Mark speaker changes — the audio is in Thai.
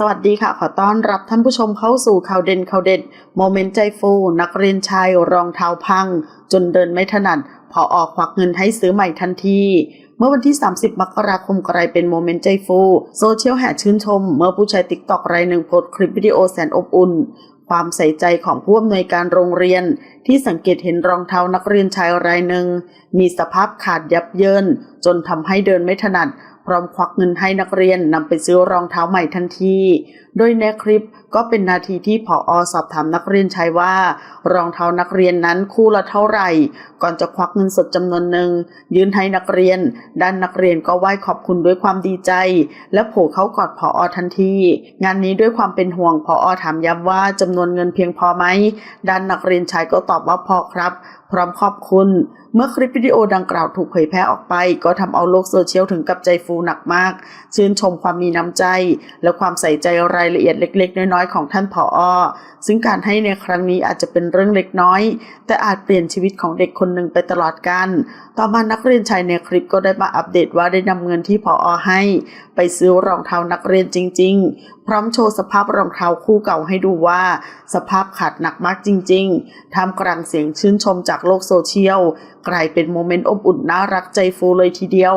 Speaker 1: สวัสดีค่ะ ขอต้อนรับท่านผู้ชมเข้าสู่ข่าวเด่นข่าวเด็ดโมเมนต์ใจฟู นักเรียนชายรองเท้าพัง จนเดินไม่ถนัดพอออกควักเงินให้ซื้อใหม่ทันทีเมื่อวันที่ 30 มกราคมกลายเป็นโมเมนต์ใจฟู โซเชียลแห่ชื่นชม เมื่อผู้ใช้ติ๊กตอกรายหนึ่งโพสต์คลิปวิดีโอแสนอบอุ่น ความใส่ใจของผู้อำนวยการโรงเรียน ที่สังเกตเห็นรองเท้านักเรียนชายรายหนึ่ง มีสภาพขาดยับเยิน จนทำให้เดินไม่ถนัด ร้อมควักเงินให้นักเรียนนำไปซื้อรองเท้าใหม่ทันที โดยในคลิปก็เป็นนาทีที่ผออสอบถามนักเรียนชายว่า รองเท้านักเรียนนั้นคู่ละเท่าไหร่ ก่อนจะควักเงินสดจำนวนหนึ่งยื่นให้นักเรียน ด้านนักเรียนก็ไหว้ขอบคุณด้วยความดีใจ และโผล่เข้ากอดผออทันที งานนี้ด้วยความเป็นห่วงผออถามย้ำว่าจำนวนเงินเพียงพอไหมด้านนักเรียนชายก็ตอบว่าพอครับ พร้อมขอบคุณ เมื่อคลิปวิดีโอดังกล่าวถูกเผยแพร่ออกไป ก็ทำเอาโลกโซเชียลถึงกับใจฟูหนักมาก ชื่นชมความมีน้ำใจ และความใส่ใจรายละเอียดเล็ก ๆ น้อยๆของท่านผออซึ่งการให้ในครั้งนี้อาจจะเป็นเรื่องเล็กน้อย แต่อาจเปลี่ยนชีวิตของเด็กคนหนึ่งไปตลอดกาลต่อมานักเรียนชายในคลิปก็ได้มาอัปเดตว่าได้นำเงินที่ผออให้ ไปซื้อรองเท้านักเรียนจริง ๆ พร้อมโชว์สภาพรองเท้าคู่เก่าให้ดูว่า สภาพขาดหนักมากจริงๆท่ามกลางเสียงชื่นชมจากโลกโซเชียลกลายเป็นโมเมนต์อบอุ่นน่ารักใจฟูเลยทีเดียว